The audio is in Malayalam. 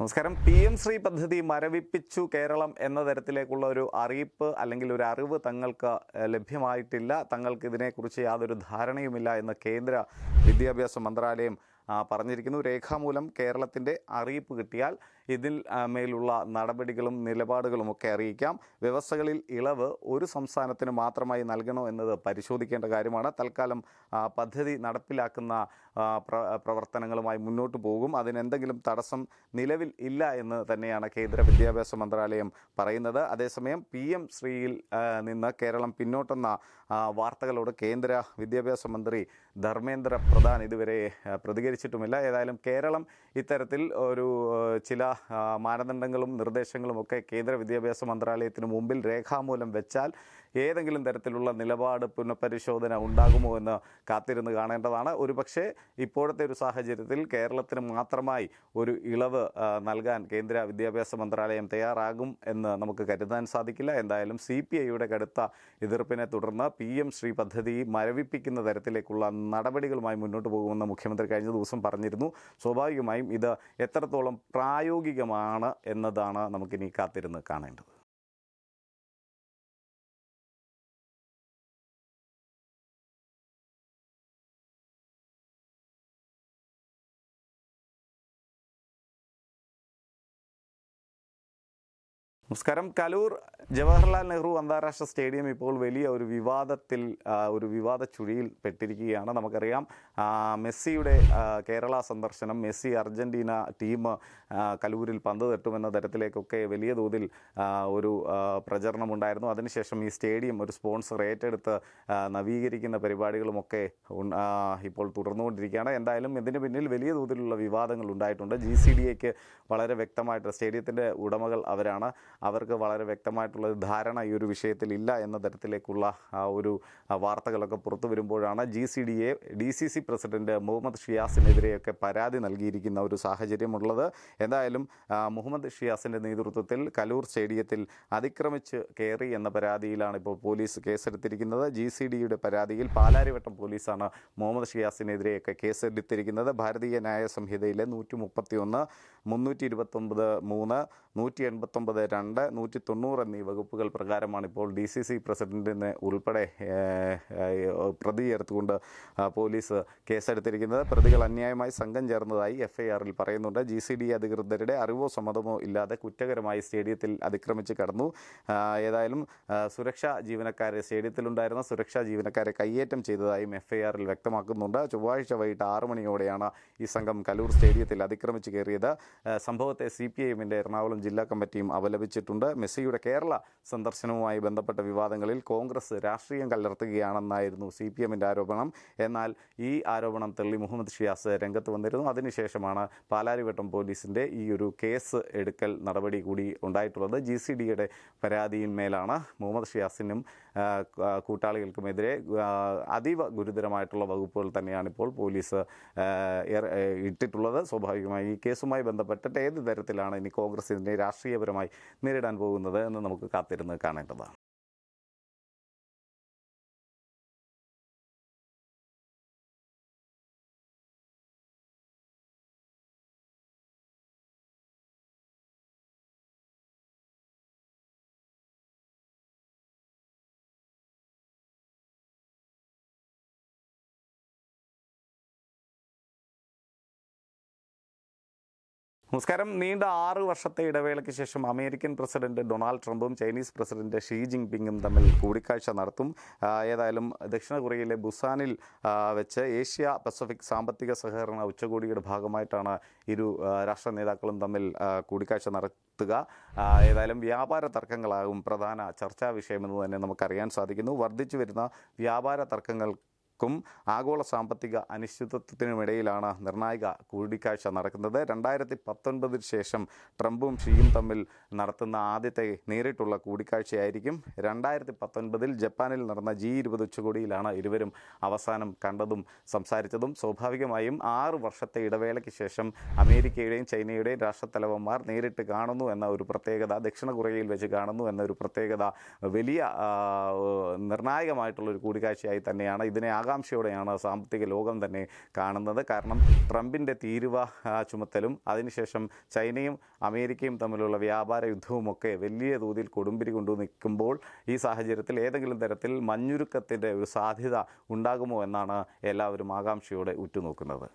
നമസ്കാരം. പി എം ശ്രീ പദ്ധതി മരവിപ്പിച്ചു കേരളം എന്ന തരത്തിലേക്കുള്ള ഒരു അറിയിപ്പ് അല്ലെങ്കിൽ ഒരു അറിവ് തങ്ങൾക്ക് ലഭ്യമായിട്ടില്ല. തങ്ങൾക്ക് ഇതിനെക്കുറിച്ച് യാതൊരു ധാരണയുമില്ല എന്ന് കേന്ദ്ര വിദ്യാഭ്യാസ മന്ത്രാലയം പറഞ്ഞിരിക്കുന്നു. രേഖാമൂലം കേരളത്തിന്റെ അറിയിപ്പ് കിട്ടിയാൽ ഇതിൽ മേലുള്ള നടപടികളും നിലപാടുകളുമൊക്കെ അറിയിക്കാം. വ്യവസ്ഥകളിൽ ഇളവ് ഒരു സംസ്ഥാനത്തിന് മാത്രമായി നൽകണോ എന്നത് പരിശോധിക്കേണ്ട കാര്യമാണ്. തൽക്കാലം പദ്ധതി നടപ്പിലാക്കുന്ന പ്രവർത്തനങ്ങളുമായി മുന്നോട്ട് പോകും. അതിനെന്തെങ്കിലും തടസ്സം നിലവിൽ ഇല്ല എന്ന് തന്നെയാണ് കേന്ദ്ര വിദ്യാഭ്യാസ മന്ത്രാലയം പറയുന്നത്. അതേസമയം പി എം ശ്രീയിൽ നിന്ന് കേരളം പിന്നോട്ടെന്ന വാർത്തകളോട് കേന്ദ്ര വിദ്യാഭ്യാസ മന്ത്രി ധർമ്മേന്ദ്ര പ്രധാൻ ഇതുവരെ പ്രതികരിച്ചിട്ടുമില്ല. ഏതായാലും കേരളം ഇത്തരത്തിൽ ഒരു ചില മാനദണ്ഡങ്ങളും നിർദ്ദേശങ്ങളും ഒക്കെ കേന്ദ്ര വിദ്യാഭ്യാസ മന്ത്രാലയത്തിന് മുമ്പിൽ രേഖാമൂലം വെച്ചാൽ ഏതെങ്കിലും തരത്തിലുള്ള നിലപാട് പുനഃപരിശോധന ഉണ്ടാകുമോ എന്ന് കാത്തിരുന്ന് കാണേണ്ടതാണ്. ഒരുപക്ഷെ ഇപ്പോഴത്തെ ഒരു സാഹചര്യത്തിൽ കേരളത്തിന് മാത്രമായി ഒരു ഇളവ് നൽകാൻ കേന്ദ്ര വിദ്യാഭ്യാസ മന്ത്രാലയം തയ്യാറാകും എന്ന് നമുക്ക് കരുതാൻ സാധിക്കില്ല. എന്തായാലും സി പി ഐയുടെ കടുത്ത എതിർപ്പിനെ തുടർന്ന് പി എം ശ്രീ പദ്ധതി മരവിപ്പിക്കുന്ന തരത്തിലേക്കുള്ള നടപടികളുമായി മുന്നോട്ട് പോകുമെന്ന് മുഖ്യമന്ത്രി കഴിഞ്ഞ ദിവസം പറഞ്ഞിരുന്നു. സ്വാഭാവികമായും ഇത് എത്രത്തോളം പ്രായോഗികമാണ് എന്നതാണ് നമുക്കിനി കാത്തിരുന്ന് കാണേണ്ടത്. നമസ്കാരം. കലൂർ ജവഹർലാൽ നെഹ്റു അന്താരാഷ്ട്ര സ്റ്റേഡിയം ഇപ്പോൾ വലിയ ഒരു വിവാദത്തിൽ ഒരു വിവാദ ചുഴിയിൽ പെട്ടിരിക്കുകയാണ്. നമുക്കറിയാം മെസ്സിയുടെ കേരള സന്ദർശനം മെസ്സി അർജന്റീന ടീം കലൂരിൽ പന്ത് തട്ടുമെന്ന തരത്തിലേക്കൊക്കെ വലിയ തോതിൽ ഒരു പ്രചരണമുണ്ടായിരുന്നു. അതിനുശേഷം ഈ സ്റ്റേഡിയം ഒരു സ്പോൺസർ ഏറ്റെടുത്ത് നവീകരിക്കുന്ന പരിപാടികളുമൊക്കെ ഇപ്പോൾ തുടർന്നുകൊണ്ടിരിക്കുകയാണ്. എന്തായാലും ഇതിന് പിന്നിൽ വലിയ തോതിലുള്ള വിവാദങ്ങൾ ഉണ്ടായിട്ടുണ്ട്. ജി സി ഡി എക്ക് വളരെ വ്യക്തമായിട്ട് സ്റ്റേഡിയത്തിന്റെ ഉടമകൾ അവരാണ്. അവർക്ക് വളരെ വ്യക്തമായിട്ടുള്ള ധാരണ ഈ ഒരു വിഷയത്തിൽ ഇല്ല എന്ന തരത്തിലേക്കുള്ള ഒരു വാർത്തകളൊക്കെ പുറത്തു വരുമ്പോഴാണ് G C D A D C C president Muhammad ഷിയാസിനെതിരെയൊക്കെ പരാതി നൽകിയിരിക്കുന്ന ഒരു സാഹചര്യമുള്ളത്. എന്തായാലും മുഹമ്മദ് ഷിയാസിന്റെ നേതൃത്വത്തിൽ കലൂർ സ്റ്റേഡിയത്തിൽ അതിക്രമിച്ച് കയറി എന്ന പരാതിയിലാണ് ഇപ്പോൾ പോലീസ് കേസെടുത്തിരിക്കുന്നത്. ജി സി ഡിയുടെ പരാതിയിൽ പാലാരിവട്ടം പോലീസാണ് മുഹമ്മദ് ഷിയാസിനെതിരെയൊക്കെ കേസെടുത്തിരിക്കുന്നത്. ഭാരതീയ ന്യായ സംഹിതയിലെ നൂറ്റി മുപ്പത്തി ഒന്ന് മുന്നൂറ്റി ഇരുപത്തൊമ്പത് മൂന്ന് നൂറ്റി എൺപത്തൊമ്പത് രണ്ട് നൂറ്റി തൊണ്ണൂറ് എന്നീ വകുപ്പുകൾ പ്രകാരമാണ് ഇപ്പോൾ ഡി സി സി പ്രസിഡന്റിനെ ഉൾപ്പെടെ പ്രതി ചേർത്തുകൊണ്ട് പോലീസ് കേസെടുത്തിരിക്കുന്നത്. പ്രതികൾ അന്യായമായി സംഘം ചേർന്നതായി എഫ് ഐ ആറിൽ പറയുന്നുണ്ട്. ജി സി ഡി അധികൃതരുടെ അറിവോ സമ്മതമോ ഇല്ലാതെ കുറ്റകരമായി സ്റ്റേഡിയത്തിൽ അതിക്രമിച്ച് കടന്നു. ഏതായാലും സുരക്ഷാ ജീവനക്കാരെ സ്റ്റേഡിയത്തിലുണ്ടായിരുന്ന സുരക്ഷാ ജീവനക്കാരെ കയ്യേറ്റം ചെയ്തതായും എഫ് ഐ ആറിൽ വ്യക്തമാക്കുന്നുണ്ട്. ചൊവ്വാഴ്ച വൈകിട്ട് ആറ് മണിയോടെയാണ് ഈ സംഘം കലൂർ സ്റ്റേഡിയത്തിൽ അതിക്രമിച്ച് കയറിയത്. സംഭവത്തെ സി പി ഐ എമ്മിന്റെ എറണാകുളം ജില്ലാ കമ്മിറ്റിയും അപലപിച്ചിട്ടുണ്ട് മെസ്സിയുടെ കേരള സന്ദർശനവുമായി ബന്ധപ്പെട്ട വിവാദങ്ങളിൽ കോൺഗ്രസ് രാഷ്ട്രീയം കലർത്തുകയാണെന്നായിരുന്നു സി പി എമ്മിന്റെ ആരോപണം. എന്നാൽ ഈ ആരോപണം തള്ളി മുഹമ്മദ് ഷിയാസ് രംഗത്ത് വന്നിരുന്നു. അതിനുശേഷമാണ് പാലാരിവട്ടം പോലീസിന്റെ ഈ ഒരു കേസ് എടുക്കൽ നടപടി കൂടി ഉണ്ടായിട്ടുള്ളത്. ജി സി ഡിയുടെ പരാതിയിന്മേലാണ് മുഹമ്മദ് ഷിയാസിനും കൂട്ടാളികൾക്കുമെതിരെ അതീവ ഗുരുതരമായിട്ടുള്ള വകുപ്പുകൾ തന്നെയാണ് ഇപ്പോൾ പോലീസ് ഇട്ടിട്ടുള്ളത്. സ്വാഭാവികമായി ഈ കേസുമായി ബന്ധപ്പെട്ടിട്ട് ഏത് തരത്തിലാണ് ഇനി കോൺഗ്രസ് ഇതിനെ രാഷ്ട്രീയപരമായി നേരിടാൻ പോകുന്നത് എന്ന് നമുക്ക് കാത്തിരുന്ന് കാണേണ്ടതാണ്. നമസ്കാരം. നീണ്ട ആറ് വർഷത്തെ ഇടവേളയ്ക്ക് ശേഷം അമേരിക്കൻ പ്രസിഡന്റ് ഡൊണാൾഡ് ട്രംപും ചൈനീസ് പ്രസിഡന്റ് ഷീ ജിൻപിങ്ങും തമ്മിൽ കൂടിക്കാഴ്ച നടത്തും. ഏതായാലും ദക്ഷിണ കൊറിയയിലെ ബുസാനിൽ വെച്ച് ഏഷ്യ പസഫിക് സാമ്പത്തിക സഹകരണ ഉച്ചകോടിയുടെ ഭാഗമായിട്ടാണ് ഇരു രാഷ്ട്ര നേതാക്കളും തമ്മിൽ കൂടിക്കാഴ്ച നടത്തുക. ഏതായാലും വ്യാപാര തർക്കങ്ങളാകും പ്രധാന ചർച്ചാ വിഷയമെന്ന് തന്നെ നമുക്കറിയാൻ സാധിക്കുന്നു. വർദ്ധിച്ചു വരുന്ന വ്യാപാര തർക്കങ്ങൾ ക്കും ആഗോള സാമ്പത്തിക അനിശ്ചിതത്വത്തിനുമിടയിലാണ് നിർണായക കൂടിക്കാഴ്ച നടക്കുന്നത്. രണ്ടായിരത്തി പത്തൊൻപതിന് ശേഷം ട്രംപും ഷീയും തമ്മിൽ നടത്തുന്ന ആദ്യത്തെ നേരിട്ടുള്ള കൂടിക്കാഴ്ചയായിരിക്കും. രണ്ടായിരത്തി പത്തൊൻപതിൽ ജപ്പാനിൽ നടന്ന ജി ഇരുപത് ഉച്ചകോടിയിലാണ് ഇരുവരും അവസാനം കണ്ടതും സംസാരിച്ചതും. സ്വാഭാവികമായും ആറ് വർഷത്തെ ഇടവേളയ്ക്ക് ശേഷം അമേരിക്കയുടെയും ചൈനയുടെയും രാഷ്ട്രത്തലവന്മാർ നേരിട്ട് കാണുന്നു എന്ന ഒരു പ്രത്യേകത ദക്ഷിണ കൊറിയയിൽ വെച്ച് കാണുന്നു എന്ന ഒരു പ്രത്യേകത വലിയ നിർണായകമായിട്ടുള്ള ഒരു കൂടിക്കാഴ്ചയായി തന്നെയാണ് ഇതിനെ ആകെ ആകാംക്ഷയോടെയാണ് സാമ്പത്തിക ലോകം തന്നെ കാണുന്നത്. കാരണം ട്രംപിന്റെ തീരുവ ചുമത്തലും അതിനുശേഷം ചൈനയും അമേരിക്കയും തമ്മിലുള്ള വ്യാപാര യുദ്ധവുമൊക്കെ വലിയ തോതിൽ കൊടുമ്പിരി കൊണ്ടു നിൽക്കുമ്പോൾ ഈ സാഹചര്യത്തിൽ ഏതെങ്കിലും തരത്തിൽ മഞ്ഞുരുക്കത്തിന്റെ ഒരു സാധ്യത ഉണ്ടാകുമോ എന്നാണ് എല്ലാവരും ആകാംക്ഷയോടെ ഉറ്റുനോക്കുന്നത്.